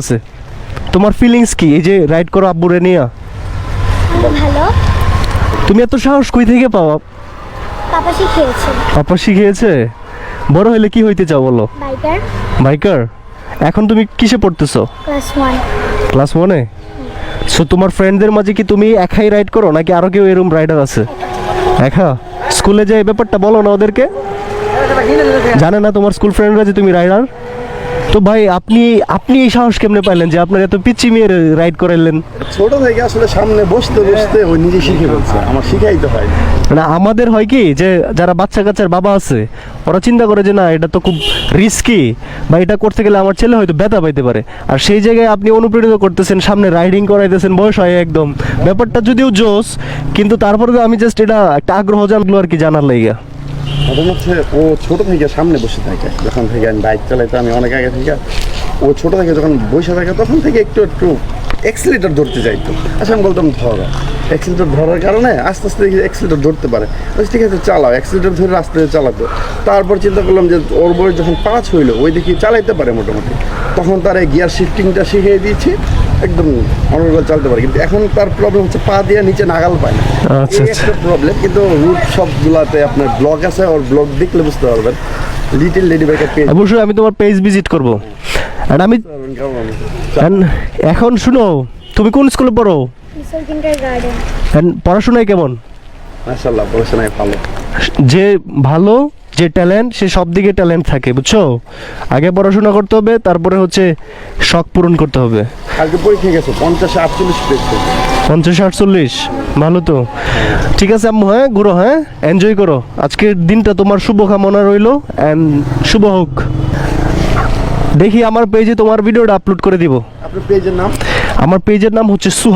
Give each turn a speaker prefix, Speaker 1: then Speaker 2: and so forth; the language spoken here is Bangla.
Speaker 1: আছে? তোমার ফিলিংস কি? এই যে রাইড করো আব্বুরে নিয়া।
Speaker 2: ভালো।
Speaker 1: তুমি এত সাহস কই থেকে পাও
Speaker 2: পাপা শিখিয়েছে।
Speaker 1: পাপা শিখিয়েছে? বড় হলে কি হইতে চাও বলো?
Speaker 2: বাইকার
Speaker 1: বাইকার এখন তুমি কিসে পড়তেছো?
Speaker 2: ক্লাস ওয়ান
Speaker 1: ক্লাস ওয়ানে সো তোমার ফ্রেন্ডদের মাঝে কি তুমি একাই রাইড করো নাকি আরও কেউ এরকম রাইডার আছে? একা? স্কুলে যে ব্যাপারটা বলো না ওদেরকে? জানে না তোমার স্কুল ফ্রেন্ডরা যে তুমি রাইডার তো ভাই আপনি আপনি এই সাহস কেমনে পাইলেন যে আপনার এত পিচ্ছি মেয়ে রাইড করাইলেন?
Speaker 3: ছোট থেকে আসলে সামনে বসতে বসতে ও নিজে শিখে ফেলছে। আমার শিখাইতে হয়। না।
Speaker 1: মানে আমাদের হয় কি যে যারা বাচ্চা কাচ্চার বাবা আছে ওরা চিন্তা করে যে না এটা তো খুব রিস্কি বা এটা করতে গেলে আমার ছেলে হয়তো ব্যথা পাইতে পারে। আর সেই জায়গায় আপনি অনুপ্রেরিত করতেছেন সামনে রাইডিং করাইতেছেন বয়স হয় একদম। ব্যাপারটা যদিও জোস কিন্তু তারপরে আমি জাস্ট এটা একটা আগ্রহ জানলো আর কি জানার লাইগা।
Speaker 3: ঘটনা হচ্ছে ও ছোট থেকে সামনে বসে থাকে। যখন থেকে আমি বাইক চালাইতে আমি অনেক আগে থেকে ও ছোট থেকে যখন বসে থাকে, তখন থেকে একটু একটু এক্সিলেটার ধরতে চাইতো। আচ্ছা আমি বলতাম, ধরো। এক্সিলেটার ধরার কারণে আস্তে আস্তে দেখি এক্সিলেটার ধরতে পারে। ঠিক আছে, চালাও। এক্সিলেটার ধরে রাস্তায় চালাতো। তারপর চিন্তা করলাম যে ওর বয়স যখন পাঁচ হইল ওই দেখি চালাইতে পারে মোটামুটি। তখন তার এই গিয়ার শিফটিংটা শিখিয়ে দিয়েছি। একদম অনর্গল চালাতে পারে। কিন্তু এখন তার প্রবলেম হচ্ছে পা দিয়ে নিচে নাগাল পায় না।
Speaker 1: আচ্ছা,
Speaker 3: এই একটা প্রবলেম কিন্তু রুট সবগুলাতে আপনার ব্লগ আছে ওর ব্লগ দেখলে বুঝতে পারবেন। লিটিল লেডি বাইকের পেজ
Speaker 1: অবশ্যই আমি তোমার পেজ ভিজিট করব। আর আমি এখন শুনো তুমি কোন স্কুলে পড়ো? পড়াশোনায় কেমন?
Speaker 3: মাশাআল্লাহ পড়াশোনায় ভালো।
Speaker 1: যে ভালো যে ট্যালেন্ট সে সব দিকে ট্যালেন্ট থাকে বুঝছ? আগে পড়াশোনা করতে হবে তারপরে হচ্ছে শখ পূরণ করতে হবে।
Speaker 3: কালকে পরীক্ষা গেছে পঞ্চাশে আটচল্লিশ
Speaker 1: পঞ্চাশ আটচল্লিশ ভালো তো। ঠিক আছে আম্মু হ্যাঁ ঘুরো হ্যাঁ এনজয় করো। আজকের দিনটা তোমার শুভ কামনা রইল অ্যান্ড শুভ হোক। দেখি আমার পেজে তোমার ভিডিওটা আপলোড করে দিব।
Speaker 3: আপনার পেজের নাম?
Speaker 1: আমার পেজের নাম হচ্ছে সুহা